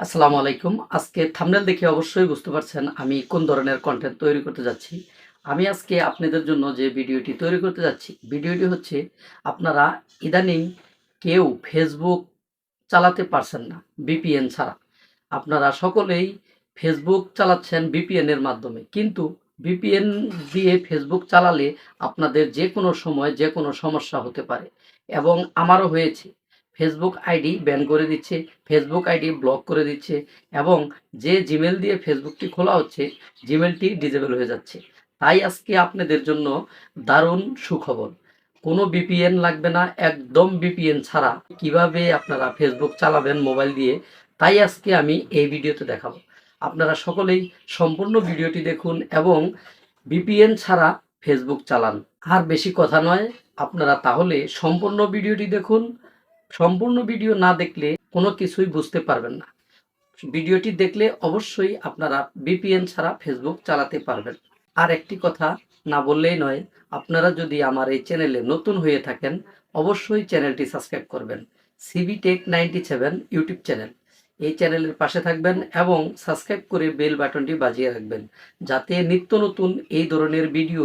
আসসালামু আলাইকুম। আজকে থামনেল দেখে অবশ্যই বুঝতে পারছেন আমি কোন ধরনের কন্টেন্ট তৈরি করতে যাচ্ছি। আমি আজকে আপনাদের জন্য যে ভিডিওটি তৈরি করতে যাচ্ছি, ভিডিওটি হচ্ছে আপনারা ইদানিং কেউ ফেসবুক চালাতে পারছেন না বিপিএন ছাড়া। আপনারা সকলেই ফেসবুক চালাচ্ছেন বিপিএন এর মাধ্যমে। কিন্তু বিপিএন দিয়ে ফেসবুক চালালে আপনাদের যে কোনো সময় যে কোনো সমস্যা হতে পারে এবং আমারও হয়েছে। ফেসবুক আইডি ব্যান করে দিচ্ছে ফেসবুক আইডি ব্লক করে দিচ্ছে এবং যে জিমেল দিয়ে ফেসবুকটি খোলা হচ্ছে জিমেলটি ডিজেবল হয়ে যাচ্ছে। তাই আজকে আপনাদের জন্য দারুণ সুখবর। কোনো বিপিএন লাগবে না, একদম বিপিএন ছাড়া। কীভাবে আপনারা ফেসবুক চালাবেন মোবাইল দিয়ে, তাই আজকে আমি এই ভিডিওতে দেখাবো। আপনারা সকলেই সম্পূর্ণ ভিডিওটি দেখুন এবং বিপিএন ছাড়া ফেসবুক চালান। আর বেশি কথা নয়, আপনারা তাহলে সম্পূর্ণ ভিডিওটি দেখুন সম্পূর্ণ ভিডিও না দেখলে কোনো কিছুই বুঝতে পারবেন না। ভিডিওটি দেখলে অবশ্যই আপনারা বিপিএন ছাড়া ফেসবুক চালাতে পারবেন। আর একটি কথা না বললেই নয়, আপনারা যদি আমার এই চ্যানেলে নতুন হয়ে থাকেন, অবশ্যই চ্যানেলটি সাবস্ক্রাইব করবেন। CB tech ninety seven YouTube channel. এই চ্যানেলের পাশে থাকবেন এবং সাবস্ক্রাইব করে বেল বাটনটি বাজিয়ে রাখবেন, যাতে নিত্য নতুন এই ধরনের ভিডিও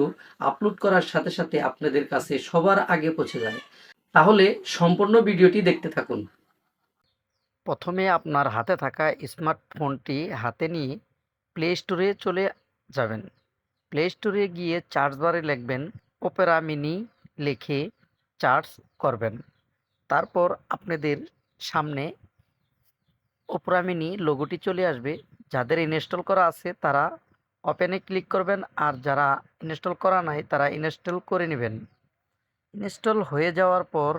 আপলোড করার সাথে সাথে আপনাদের কাছে সবার আগে পৌঁছে যায়। তাহলে সম্পূর্ণ ভিডিওটি দেখতে থাকুন। প্রথমে আপনার হাতে থাকা স্মার্টফোনটি হাতে নিয়ে প্লে স্টোরে চলে যাবেন। প্লে স্টোরে গিয়ে চার্জ বারে লিখবেন ওপেরা মিনি লিখে চার্জ করবেন। তারপর আপনাদের সামনে ওপেরা মিনি লোগোটি চলে আসবে। যাদের ইনস্টল করা আছে, তারা ওপেনে ক্লিক করবেন আর যারা ইনস্টল করা নাই, তারা ইনস্টল করে নেবেন। ইনস্টল হয়ে যাওয়ার পর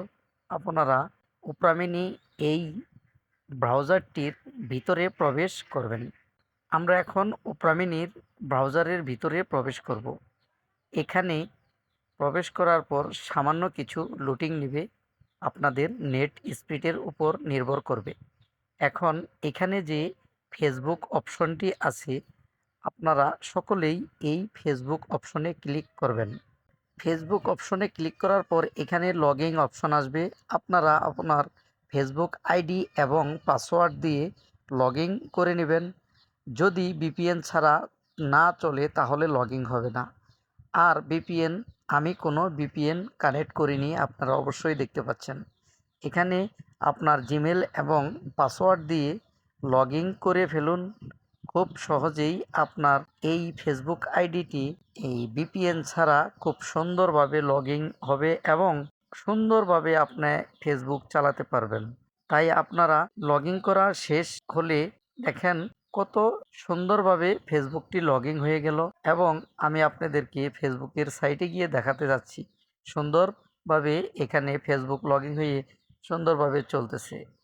আপনারা ওপেরা মিনি এই ব্রাউজারটির ভিতরে প্রবেশ করবেন। আমরা এখন ওপেরা মিনির ব্রাউজারের ভিতরে প্রবেশ করব। এখানে প্রবেশ করার পর সামান্য কিছু লুটিং নেবে। আপনাদের নেট স্পিডের উপর নির্ভর করবে। এখন এখানে যে ফেসবুক অপশনটি আছে, আপনারা সকলেই এই ফেসবুক অপশনে ক্লিক করবেন। ফেসবুক অপশনে ক্লিক করার পর এখানে লগইন অপশন আসবে। আপনারা আপনার ফেসবুক আইডি এবং পাসওয়ার্ড দিয়ে লগ করে নেবেন। যদি বিপিএন ছাড়া না চলে তাহলে লগইন হবে না। আর বিপিএন আমি কোনো বিপিএন কানেক্ট করিনি, আপনারা অবশ্যই দেখতে পাচ্ছেন। এখানে আপনার জিমেল এবং পাসওয়ার্ড দিয়ে লগ করে ফেলুন। খুব সহজেই আপনার এই ফেসবুক আইডিটি এই বিপিএন ছাড়া খুব সুন্দরভাবে লগ হবে এবং সুন্দরভাবে আপনি ফেসবুক চালাতে পারবেন। তাই আপনারা লগ ইন করা শেষ হলে দেখেন কত সুন্দরভাবে ফেসবুকটি লগ হয়ে গেল এবং আমি আপনাদেরকে ফেসবুকের সাইটে গিয়ে দেখাতে যাচ্ছি। সুন্দরভাবে এখানে ফেসবুক লগ হয়ে সুন্দরভাবে চলতেছে।